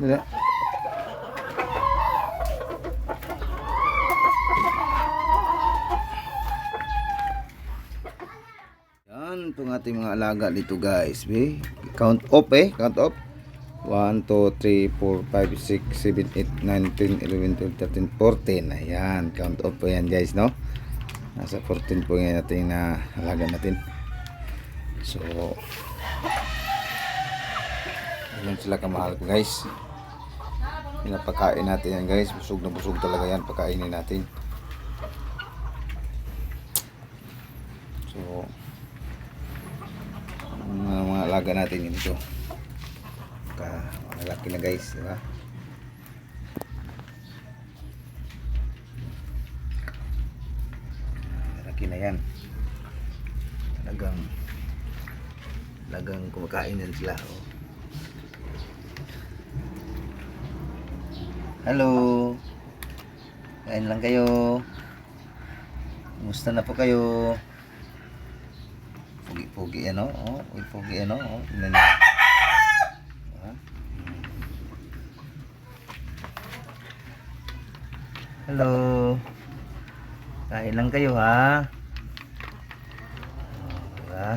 Dala. Yan, itong ating mga alaga dito guys. Be. Count up eh. Count up. 1, 2, 3, 4, 5, 6, 7, 8, 9, 10, 11, 12, 13, 14. Ayan, count up po yan guys, no? Nasa 14 po yan natin na alaga natin. So, yan sila kamahal ko guys. Pinapakain natin yan guys. Busog na busog talaga yan. Pakainin natin. So, mga, mga alaga natin yun ito. Malaki na guys, di ba? Malaki na yan. Talagang talagang kumakain yan sila. Oh. Hello. Kain lang kayo. Kumusta na po kayo? Pugi-pugi ano? Oh, pugi ano? Oh. Ah. Hello. Kain lang kayo ha. Oh, diba?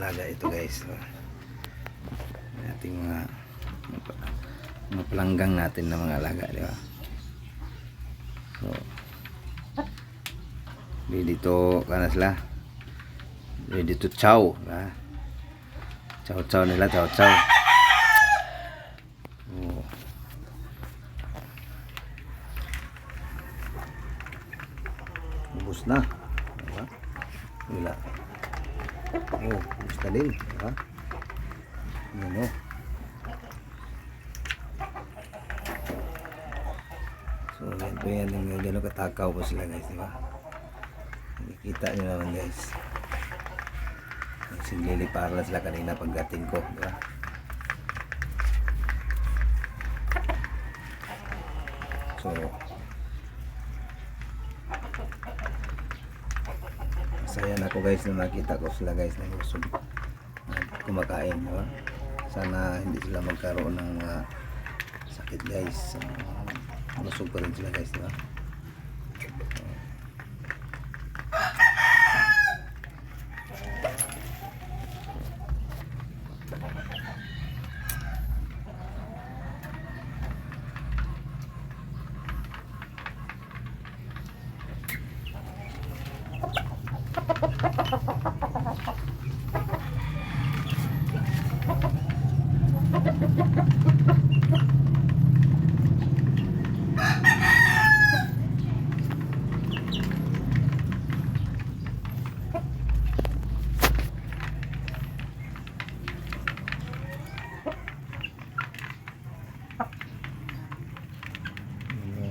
Alaga ito guys. Yan ating mga mga pa- mga palanggang natin na mga alaga, di ba? So, ready to, kana sila? Ready to chow, di ba? Chow chow nila, chow chow. Ubus na. Di ba? Wala. Oh, ubus na din. Di ba? Yan o. So, yan po yan. Yung gano'ng katakaw po sila guys, di ba? Nakikita nyo naman guys. Sinililiparan na sila kanina pagdating ko, di ba? So, masaya na ako guys nung nakita ko sila guys na busog na kumakain, ba? Sana hindi sila magkaroon ng mga sakit guys. Uh, busog pa rin sila guys, di ba?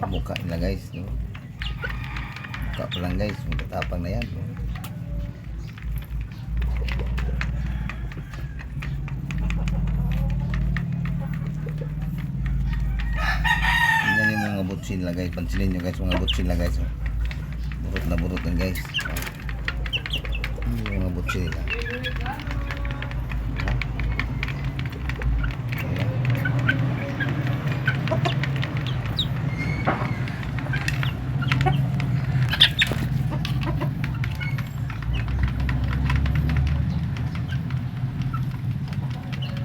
Yung mukha nila guys, no? Mukha pa lang guys, magkatapang na yan. No? Tingnan yung mga butsin nila guys, pansinin nyo guys, mga butsin nila guys. oh. Burot na burot yan guys. Oh. Yung mga butsin nila.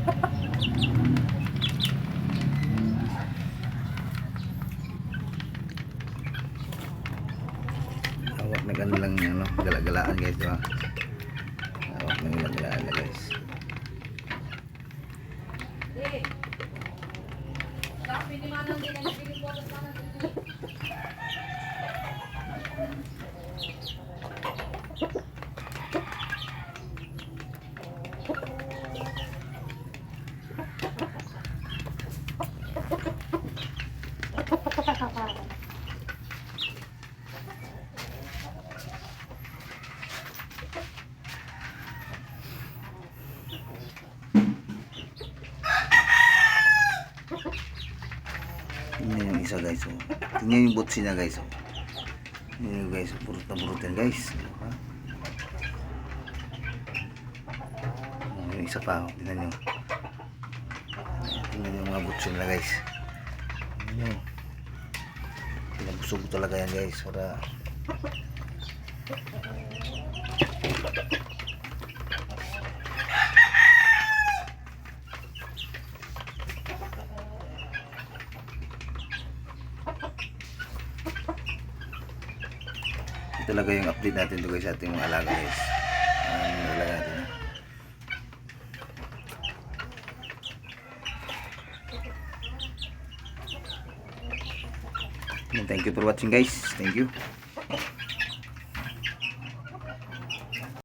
Hawak na ganun lang ano, galagalaan guys, di siya guys. Oh. Tingnan yung butsi niya guys. Oh. Nyo guys. Purot na purot yan guys. Oh, yung isa pa. Oh. Tingnan nyo. Tingnan nyo yung mga butsi nila guys. Tingnan nyo. Pinabusog talaga yan guys. Para Talaga yung update natin to guys sa ating mga alaga guys. Ang alaga natin. And Thank you for watching guys. Thank you.